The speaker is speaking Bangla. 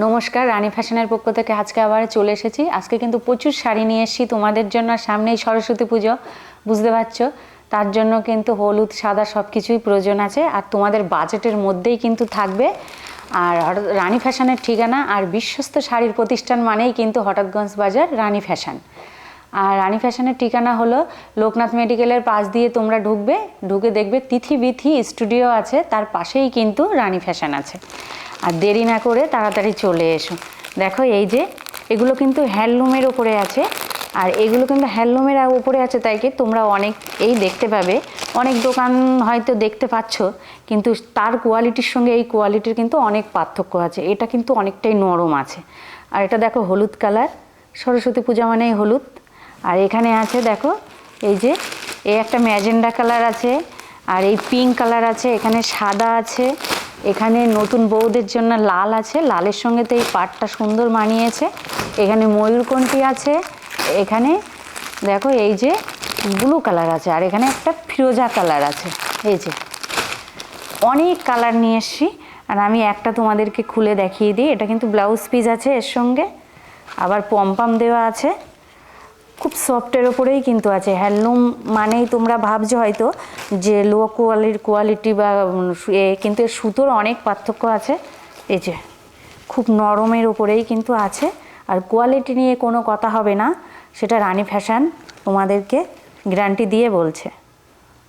নমস্কার, রানী ফ্যাশনের পক্ষ থেকে আজকে আবার চলে এসেছি। আজকে কিন্তু প্রচুর শাড়ি নিয়ে এসেছি তোমাদের জন্য সামনেই সরস্বতী পুজো, বুঝতে পারছ? তার জন্য কিন্তু হলুদ, সাদা সব কিছুই প্রয়োজন আছে, আর তোমাদের বাজেটের মধ্যেই কিন্তু থাকবে। আর রানী ফ্যাশনের ঠিকানা আর বিশ্বস্ত শাড়ির প্রতিষ্ঠান মানেই কিন্তু হঠাৎগঞ্জ বাজার, রানী ফ্যাশন। আর রানী ফ্যাশনের ঠিকানা হলো লোকনাথ মেডিকেলের পাশ দিয়ে তোমরা ঢুকবে, ঢুকে দেখবে তিথি বিথি স্টুডিও আছে, তার পাশেই কিন্তু রানী ফ্যাশন আছে। আর দেরি না করে তাড়াতাড়ি চলে এসো। দেখো এই যে, এগুলো কিন্তু হ্যান্ডলুমের ওপরে আছে। আর এগুলো কিন্তু হ্যান্ডলুমের উপরে আছে, তাই কি তোমরা অনেক এই দেখতে পাবে। অনেক দোকান হয়তো দেখতে পাচ্ছ, কিন্তু তার কোয়ালিটির সঙ্গে এই কোয়ালিটির কিন্তু অনেক পার্থক্য আছে। এটা কিন্তু অনেকটাই নরম আছে। আর এটা দেখো হলুদ কালার। সরস্বতী পূজা মানেই হলুদ। আর এখানে আছে দেখো, এই যে, এই একটা ম্যাজেন্ডা কালার আছে। আর এই পিঙ্ক কালার আছে। এখানে সাদা আছে। এখানে নতুন বউদের জন্য লাল আছে। লালের সঙ্গে তো এই পাটটা সুন্দর মানিয়েছে। এখানে ময়ূরকণ্ঠী আছে। এখানে দেখো এই যে ব্লু কালার আছে আর এখানে একটা ফিরোজা কালার আছে। এই যে অনেক কালার নিয়ে এসছি। আর আমি একটা তোমাদেরকে খুলে দেখিয়ে দিই। এটা কিন্তু ব্লাউজ পিস আছে এর সঙ্গে। আবার পম্পাম দেওয়া আছে। খুব সফটের ওপরেই কিন্তু আছে। হ্যান্ডলুম মানেই তোমরা ভাবছ হয়তো যে লো কোয়ালিটির কোয়ালিটি বা এ কিন্তু এর সুতোর অনেক পার্থক্য আছে। এই যে, খুব নরমের ওপরেই কিন্তু আছে। আর কোয়ালিটি নিয়ে কোনো কথা হবে না। সেটা রানী ফ্যাশন তোমাদেরকে গ্যারান্টি দিয়ে বলছে।